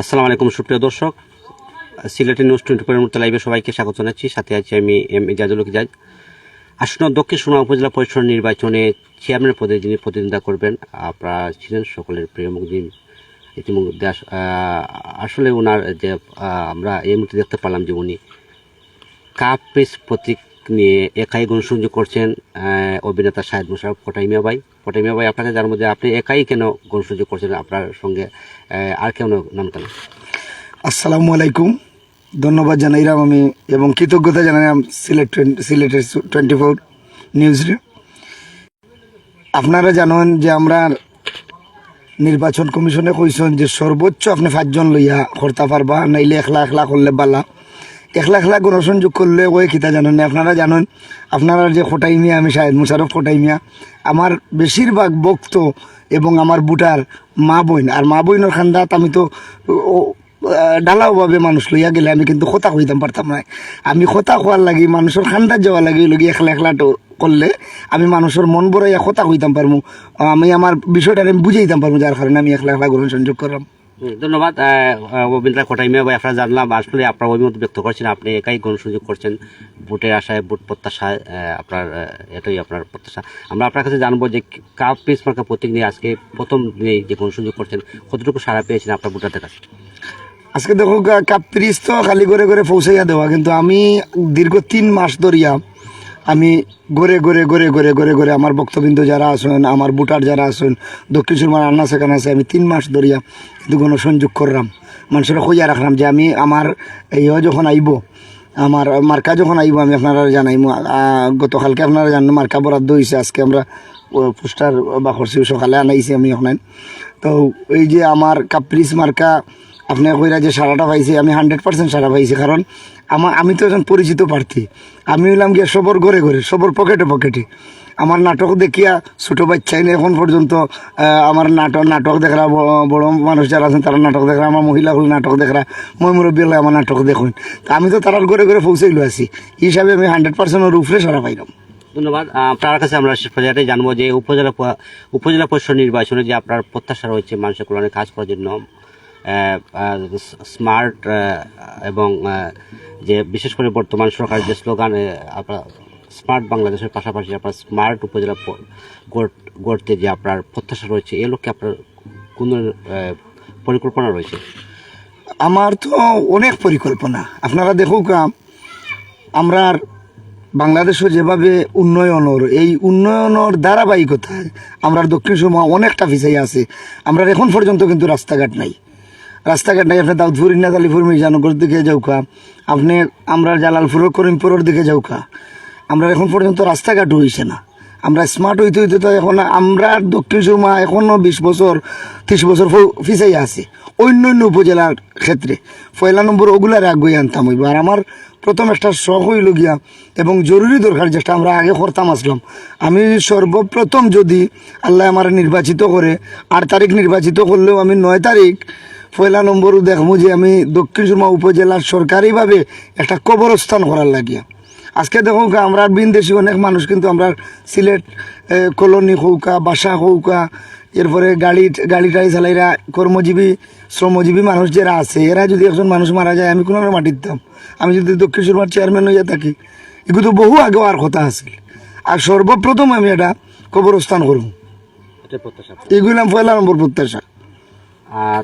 আসসালামু আলাইকুম, সুপ্রিয় দর্শক। সিলেটি নিউজ টোয়েন্টি ফোর মুহূর্তে লাইভে সবাইকে স্বাগত জানাচ্ছি। সাথে আছি আমি এম ইজাজুল ইজাজ আসন্ন দক্ষিণ সুনা উপজেলা পরিষদ নির্বাচনে চেয়ারম্যান পদে যিনি প্রতিদ্বন্দ্বিতা করবেন, আপনারা ছিলেন সকলের প্রিয় মুখদিন ইতিমধ্যে আস- আসলে ওনার যে আমরা এই মুহূর্তে দেখতে পারলাম যে উনি কাপ পেস প্রতীক নিয়ে একাই গণসংযোগ করছেন অভিনেতা শাহেদ মুশারফ ফটাইমিয়া ভাই। ফটাইমিয়া ভাই, আপনাকে যার মধ্যে আপনি একাই কেন গণসংযোগ করছেন আপনার সঙ্গে আর কেন নন কেন? আসসালামু আলাইকুম। ধন্যবাদ জানাইলাম আমি এবং কৃতজ্ঞতা জানাইলাম সিলেট সিলেটের টোয়েন্টি ফোর নিউজ। আপনারা জানেন যে আমরা নির্বাচন কমিশনে কইছেন যে সর্বোচ্চ আপনি পাঁচজন লইয়া করতে পারবা, নাইলে একলা একলা করলে বালা একলা একলা গণসংযোগ করলে ওই কিতা জানেন আপনারা জানেন, আপনারা যে খোটাই মিয়া, আমি শাহেদ মুশারফ খোটাই মিয়া, আমার বেশিরভাগ বক্ত এবং আমার বুটার মা বোন, আর মা বোনের খান্দাত আমি তো ঢালাওভাবে মানুষ লইয়া গেলে আমি কিন্তু কথা কইতাম, পারতাম না আমি কথা খোয়ার লাগি, মানুষের খান্দার যাওয়া লাগি লগি একলা একলা করলে আমি মানুষের মন বড়াইয়া কথা কইতাম পারমু। আমি আমার বিষয়টা আমি বুঝাইতাম পারমু, যার কারণে আমি একলা একলা গ্রহণ সংযোগ করলাম। ধন্যবাদ। রবীন্দ্র কোটাইমিয়া ভাই, আপনারা জানলাম, আসলে আপনার অভিমত ব্যক্ত করছেন, আপনি একাই গণসংযোগ করছেন ভোটের আশায় ভোট প্রত্যাশায় আপনার এটাই আপনার প্রত্যাশা। আমরা আপনার কাছে জানব যে কাপ পিস মার্কা প্রতীক নিয়ে আজকে প্রথম দিনে যে গণসংযোগ করছেন, কতটুকু সাড়া পেয়েছেন আপনার ভোটারদের কাছে? আজকে দেখো কাপ পিরিচ তো খালি করে করে পৌঁছাইয়া দেওয়া, কিন্তু আমি দীর্ঘ তিন মাস ধরিয়া আমি গড়ে গড়ে গড়ে গড়ে গড়ে গড়ে আমার বক্তবিন্দু যারা আছেন, আমার বুটার যারা আছেন, দক্ষিণ সুরমার আন্না সেখানে আছে, আমি তিন মাস ধরিয়া কিন্তু গণসংযোগ করলাম। মানুষের কইয়া রাখলাম যে আমি আমার এই যখন আইব, আমার মার্কা যখন আইব, আমি আপনারা জানাইম। গতকালকে আপনারা জানেন, মার্কা বরাদ্দ হয়েছে আজকে আমরা পোস্টার বা করছি সকালে আনাইছি আমি ওখানে তো এই যে আমার কাপ্রিস মার্কা আপনি কইরা যে সারাটা পাইছি, আমি হান্ড্রেড পার্সেন্ট সারা পাইছি, কারণ আমার আমি তো একজন পরিচিত প্রার্থী। আমি হইলাম গিয়ে সবর ঘরে ঘরে, সবর পকেটে পকেটে। আমার নাটক দেখিয়া ছোটো বাচ্চাই এখন পর্যন্ত আমার নাটক নাটক দেখরা বড় মানুষ যারা আছেন, তারা নাটক দেখরা, আমার মহিলাগুলো নাটক দেখরা, মই মুরব্বী হলে আমার নাটক দেখুন। তা আমি তো তারার ঘরে ঘরে পৌঁছাইলো আছি। হিসাবে আমি হান্ড্রেড পার্সেন্টের উপরে সারা পাইলাম। ধন্যবাদ। আপনার কাছে আমরা শেষ পর্যায়ে জানব যে উপজেলা উপজেলা পরিষদ নির্বাচনে যে আপনার প্রত্যাশা রয়েছে মানুষের কল্যাণে কাজ করার জন্য স্মার্ট এবং যে বিশেষ করে বর্তমান সরকারের যে স্লোগান আপনার স্মার্ট বাংলাদেশের পাশাপাশি আপনার স্মার্ট উপজেলা গড়তে যে আপনার প্রত্যাশা রয়েছে এ লক্ষ্যে আপনার কোন পরিকল্পনা রয়েছে? আমার তো অনেক পরিকল্পনা। আপনারা দেখুক আম, আমরা বাংলাদেশও যেভাবে উন্নয়নের এই উন্নয়নের ধারাবাহিকতায় আমরা দক্ষিণ সময় অনেকটা পিছিয়ে আছে। আমরা এখন পর্যন্ত কিন্তু রাস্তাঘাট নাই। রাস্তাঘাট নাই আপনি দাউদপুর ইন্নাত আলিপুর মির্জানগর দিকে যাওকা আপনি আমরা জালালপুর করিমপুরের দিকে যাওকা আমরা এখন পর্যন্ত রাস্তাঘাট হয়েছে না। আমরা স্মার্ট হইতে হইতে তো এখন আমরা দক্ষিণ সুরমা এখনও বিশ বছর, ত্রিশ বছর পিছাই আছে। অন্য অন্য উপজেলার ক্ষেত্রে। পয়লা নম্বর ওগুলার আগুই আনতাম হইব। আর আমার প্রথম একটা শখ হইল গিয়া এবং জরুরি দরকার যেটা আমরা আগে করতাম আসলাম। আমি সর্বপ্রথম যদি আল্লাহ আমার নির্বাচিত করে, আট তারিখ নির্বাচিত করলেও আমি নয় তারিখ পয়লা নম্বরও দেখব যে আমি দক্ষিণ সুরমা উপজেলার সরকারিভাবে একটা কবরস্থান করার লাগিয়া। আজকে দেখো আমরা বিনদেশি অনেক মানুষ কিন্তু আমরা সিলেট কলোনি হৌকা বাসা হৌকা এরপরে গাড়ি গাড়ি টাড়ি চালাইরা কর্মজীবী শ্রমজীবী মানুষ যারা আছে এরা যদি একজন মানুষ মারা যায় আমি কোনো মাটি দিতাম আমি যদি দক্ষিণ সুরমার চেয়ারম্যান হইয়া থাকি এগুলো তো বহু আগেও আর কথা আছিল। আর সর্বপ্রথম আমি এটা কবরস্থান করব। এগুলো পয়লা নম্বর প্রত্যাশা।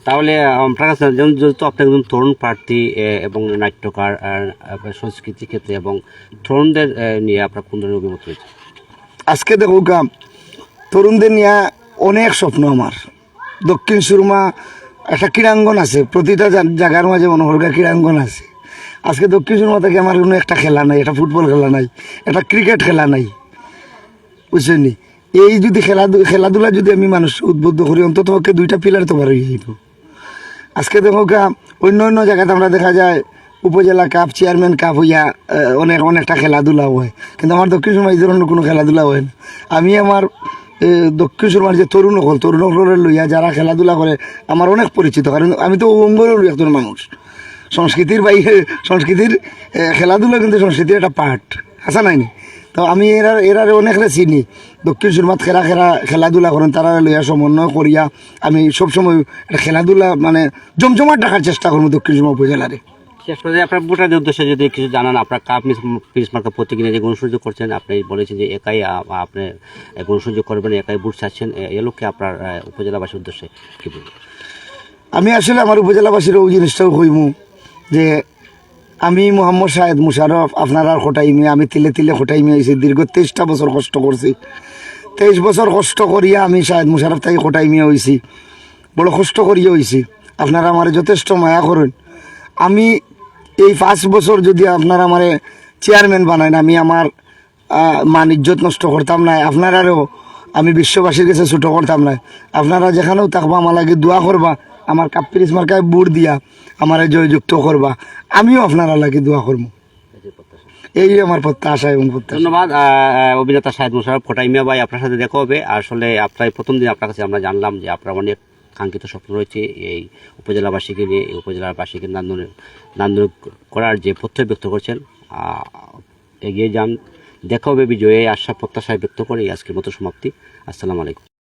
তাহলে আপনার আপনি একজন তরুণ প্রার্থী এবং নাট্যকার সংস্কৃতি ক্ষেত্রে, এবং তরুণদের নিয়ে আপনার কোন ধরনের অভিমত রয়েছে? আজকে দেখো কাম তরুণদের নিয়ে অনেক স্বপ্ন আমার। দক্ষিণ সুরমা একটা ক্রীড়াঙ্গন আছে, প্রতিটা জায়গার মাঝে মনে হরগা ক্রীড়াঙ্গন আছে। আজকে দক্ষিণ সুরমা থেকে আমার কোনো একটা খেলা নাই, একটা ফুটবল খেলা নাই, একটা ক্রিকেট খেলা নাই বুঝছেন এই যদি খেলা খেলাধুলা যদি আমি মানুষ উদ্বুদ্ধ করি, অন্তত পক্ষে দুইটা পিলার তো হয়ে আজকে দেখো অন্য অন্য জায়গাতে আমরা দেখা যায়, উপজেলা কাপ চেয়ারম্যান কাপ হইয়া অনেক, অনেকটা খেলাধুলা হয়। কিন্তু আমার দক্ষিণ সুরমা এই ধরনের কোনো খেলাধুলা হয় না। আমি আমার দক্ষিণ সুরমার যে তরুণ হল, তরুণ হলের লইয়া যারা খেলাধুলা করে, আমার অনেক পরিচিত। কারণ আমি তো অঙ্গলের একজন মানুষ। সংস্কৃতির বাইরে, সংস্কৃতির খেলাধুলা কিন্তু সংস্কৃতির একটা পার্ট আসা নাই? নি? তো আমি এরা এরার অনেকরে চিনি। দক্ষিণ সুরমাত খেলা খেলা খেলাধুলা করেন তারা লইয়া সমন্বয় করিয়া আমি সবসময় একটা খেলাধুলা মানে জমজমাট রাখার চেষ্টা করব দক্ষিণ সুরমা উপজেলারে। শেষ পর্যায়ে আপনার ভোটারদের উদ্দেশ্যে যদি কিছু জানান আপনার কাপ পিস মার্কা প্রতীক যে গণসূর্য করছেন আপনি বলেছেন যে একাই আপনি গণসূর্য করবেন একাই বুট চাচ্ছেন এ- লক্ষ্যে আপনার উপজেলাবাসীর উদ্দেশ্যে কি বলবেন? আমি আসলে আমার উপজেলাবাসীর ওই জিনিসটাও কইমু যে আমি মোহাম্মদ শাহেদ মুশারফ, আপনার খোটাইমে আমি তিলে তিলে খোটাইমে হয়েছি দীর্ঘ তেইশটা বছর কষ্ট করছি। তেইশ বছর কষ্ট করিয়া আমি শাহেদ মুশারফ তাই খোটাইমে হয়েছি বড় কষ্ট করিয়া হয়েছি আপনারা আমার যথেষ্ট মায়া করেন। আমি এই পাঁচ বছর যদি আপনারা আমার চেয়ারম্যান বানায় আমি আমার মান ইজ্জত নষ্ট করতাম না। আপনারারও আমি বিশ্ববাসীর কাছে ছোটো করতাম না। আপনারা যেখানেও থাকবা, আমার লাগে দোয়া করবা। আমার কাপ্পিরিস মার্কায় বুট দিয়া আমার জয়যুক্ত করবা। আমিও আপনারা লাগে দোয়া করব। এই আমার প্রত্যাশা এবং ধন্যবাদ অভিনেতা শাহেদ মুশারফ, ফোটাইমিয়া ভাই আপনার সাথে দেখা হবে। আসলে আপনার প্রথম দিন আপনার কাছে আমরা জানলাম যে আপনার অনেক কাঙ্ক্ষিত স্বপ্ন রয়েছে এই উপজেলাবাসীকে নিয়ে, এই উপজেলাবাসীকে নান্দনিক নান্দনিক করার যে প্রত্যয় ব্যক্ত করছেন। এগিয়ে যান। দেখা হবে বিজয়ে আশা, প্রত্যাশায় ব্যক্ত করে আজকের মতো সমাপ্তি। আসসালামু আলাইকুম।